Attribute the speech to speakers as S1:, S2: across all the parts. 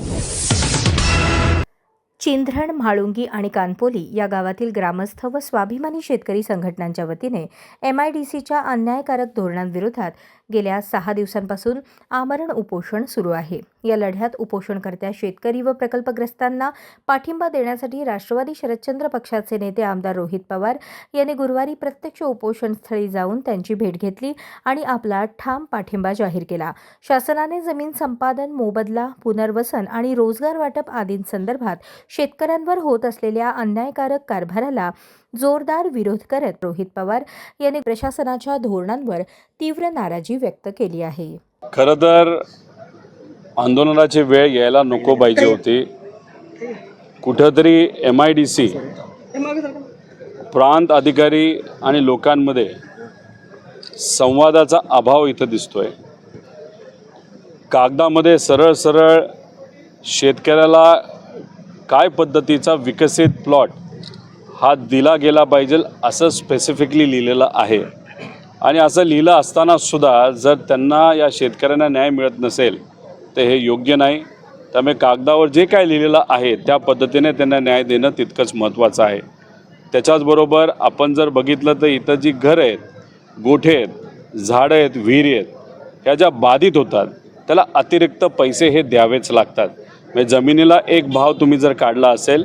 S1: you चिंधरण Mhalunge आणि कानपोली या गावातील ग्रामस्थ व स्वाभिमानी शेतकरी संघटनांच्या वतीने एम आय डी सीच्या अन्यायकारक धोरणांविरोधात गेल्या सहा दिवसांपासून आमरण उपोषण सुरू आहे. या लढ्यात उपोषणकर्त्या शेतकरी व प्रकल्पग्रस्तांना पाठिंबा देण्यासाठी राष्ट्रवादी शरदचंद्र पक्षाचे नेते आमदार रोहित पवार यांनी गुरुवारी प्रत्यक्ष उपोषणस्थळी जाऊन त्यांची भेट घेतली आणि आपला ठाम पाठिंबा जाहीर केला. शासनाने जमीन संपादन मोबदला पुनर्वसन आणि रोजगार वाटप आदींसंदर्भात शेतकऱ्यांवर होत असलेल्या अन्यायकारक कारभाराला जोरदार विरोध करत रोहित पवार यांनी प्रशासनाच्या धोरणांवर तीव्र नाराजी व्यक्त केली आहे.
S2: खरं तर आंदोलनाची वेळ यायला नको पाहिजे होती. कुठंतरी एम आय डी सी प्रांत अधिकारी आणि लोकांमध्ये संवादाचा अभाव इथं दिसतोय. कागदामध्ये सरळ सरळ शेतकऱ्याला काय पद्धतीचा विकसित प्लॉट हा दिला गेला पाहिजे असं स्पेसिफिकली लिहिलेलं आहे. आणि असं लिहिलं असताना सुद्धा जर त्यांना या शेतकऱ्यांना न्याय मिळत नसेल तर हे योग्य नाही. त्यामुळे कागदावर जे काय लिहिलेलं आहे त्या पद्धतीने त्यांना न्याय देणं तितकंच महत्त्वाचं आहे. त्याच्याचबरोबर आपण जर बघितलं तर इथं जी घरं आहेत गोठे आहेत झाडं आहेत विहिरी आहेत ह्या ज्या बाधित होतात त्याला अतिरिक्त पैसे हे द्यावेच लागतात. म्हणजे जमिनीला एक भाव तुम्ही जर काढला असेल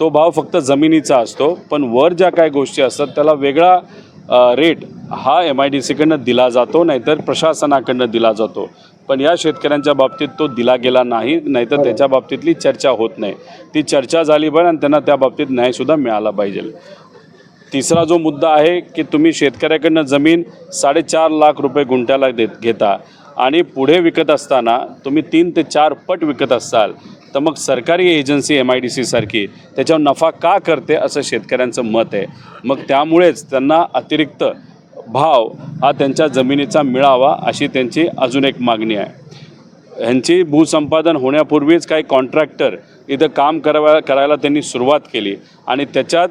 S2: तो भाव फक्त जमिनीचा असतो पण वर ज्या काय गोष्टी असतात त्याला वेगळा रेट हा एम आय डी सीकडनं दिला जातो नाहीतर प्रशासनाकडनं दिला जातो. पण या शेतकऱ्यांच्या बाबतीत तो दिला गेला नाही नाहीतर त्याच्या बाबतीतली चर्चा होत नाही. ती चर्चा झाली पाहिजे आणि त्यांना त्या बाबतीत न्यायसुद्धा मिळाला पाहिजे. तिसरा जो मुद्दा आहे की तुम्ही शेतकऱ्याकडनं जमीन साडेचार लाख रुपये गुंठ्याला देत घेता. आणि पुढे विकत असताना तुम्ही तीन ते चार पट विकत असाल तर मग सरकारी एजन्सी एम आय डी सीसारखी त्याच्यावर नफा का करते असं शेतकऱ्यांचं मत आहे. मग त्यामुळेच त्यांना अतिरिक्त भाव हा त्यांच्या जमिनीचा मिळावा अशी त्यांची अजून एक मागणी आहे. ह्यांची भूसंपादन होण्यापूर्वीच काही कॉन्ट्रॅक्टर इथं काम करावा करायला त्यांनी सुरुवात केली आणि त्याच्यात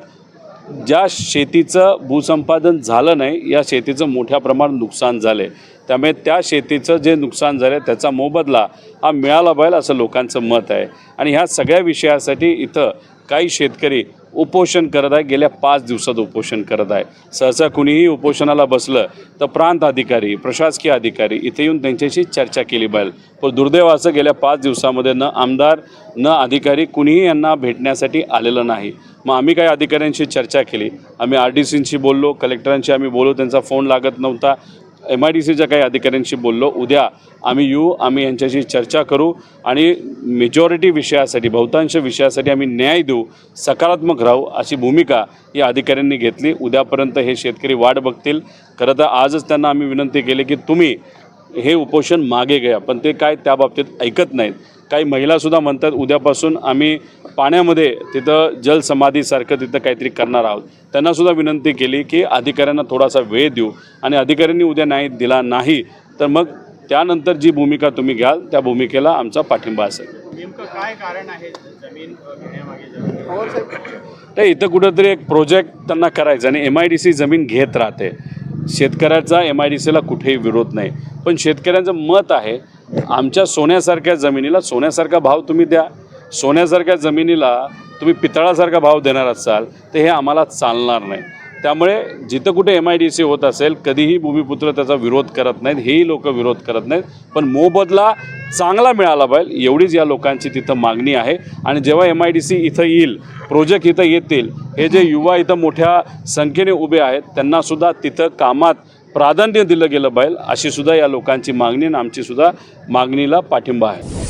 S2: ज्या शेतीचं भूसंपादन झालं नाही या शेतीचं मोठ्या प्रमाणात नुकसान झालं आहे त्यामुळे त्या शेतीचं जे नुकसान झालं आहे त्याचा मोबदला हा मिळाला पाहिजे असं लोकांचं मत आहे. आणि ह्या सगळ्या विषयासाठी इथं काही शेतकरी उपोषण करत आहे. गेल्या पाच दिवसात उपोषण करत आहे. सहसा कुणीही उपोषणाला बसलं तर प्रांत अधिकारी प्रशासकीय अधिकारी इथे येऊन त्यांच्याशी चर्चा केली पाहिजे. पण दुर्दैवाचं गेल्या पाच दिवसामध्ये न आमदार न अधिकारी कुणीही यांना भेटण्यासाठी आलेलं नाही. मग आम्ही काही अधिकाऱ्यांशी चर्चा केली. आम्ही आर डी सींशी बोललो कलेक्टरांशी आम्ही बोललो. त्यांचा फोन लागत नव्हता. एम आय डी सीच्या काही अधिकाऱ्यांशी बोललो. उद्या आम्ही येऊ आम्ही यांच्याशी चर्चा करू आणि मेजॉरिटी विषयासाठी बहुतांश विषयासाठी आम्ही न्याय देऊ सकारात्मक राहू अशी भूमिका या अधिकाऱ्यांनी घेतली. उद्यापर्यंत हे शेतकरी वाट बघतील. खरं तर आजच त्यांना आम्ही विनंती केली की तुम्ही हे उपोषण मागे घ्या पण ते काय त्या बाबतीत ऐकत नाहीत. काही महिलासुद्धा म्हणतात उद्यापासून आम्ही पाण्यामध्ये तिथं जलसमाधीसारखं तिथं काहीतरी करणार आहोत. त्यांनासुद्धा विनंती केली की अधिकाऱ्यांना थोडासा वेळ देऊ. आणि अधिकाऱ्यांनी उद्या न्याय दिला नाही तर मग त्यानंतर जी भूमिका तुम्ही घ्याल त्या भूमिकेला आमचा पाठिंबा असेल.
S3: नेमकं काय कारण आहे जमीन अ, घेण्यामागे
S2: तर इथं कुठंतरी एक प्रोजेक्ट त्यांना करायचा आणि एम आय डी सी जमीन घेत राहते. शेतकऱ्याचा एम आय डी सीला कुठेही विरोध नाही. पण शेतकऱ्यांचं मत आहे आमच्या सोन्यासारख्या जमिनीला सोन्यासारखा भाव तुम्ही द्या. सोन्यासारख्या जमिनीला तुम्ही पितळासारखा भाव देणार असाल तर हे आम्हाला चालणार नाही. त्यामुळे जिथं कुठे एम आय डी सी होत असेल कधीही भूमिपुत्र त्याचा विरोध करत नाहीत हेही लोक विरोध करत नाहीत. पण मोबदला चांगला मिळाला पाहिजे एवढीच या लोकांची तिथं मागणी आहे. आणि जेव्हा एम आय डी सी इथं येईल प्रोजेक्ट इथं येतील हे जे युवा इथं मोठ्या संख्येने उभे आहेत त्यांनासुद्धा तिथं कामात प्राधान्य दिलं गेलं पाहिजे अशी सुद्धा या लोकांची मागणी आणि आमची सुद्धा मागणीला पाठिंबा आहे.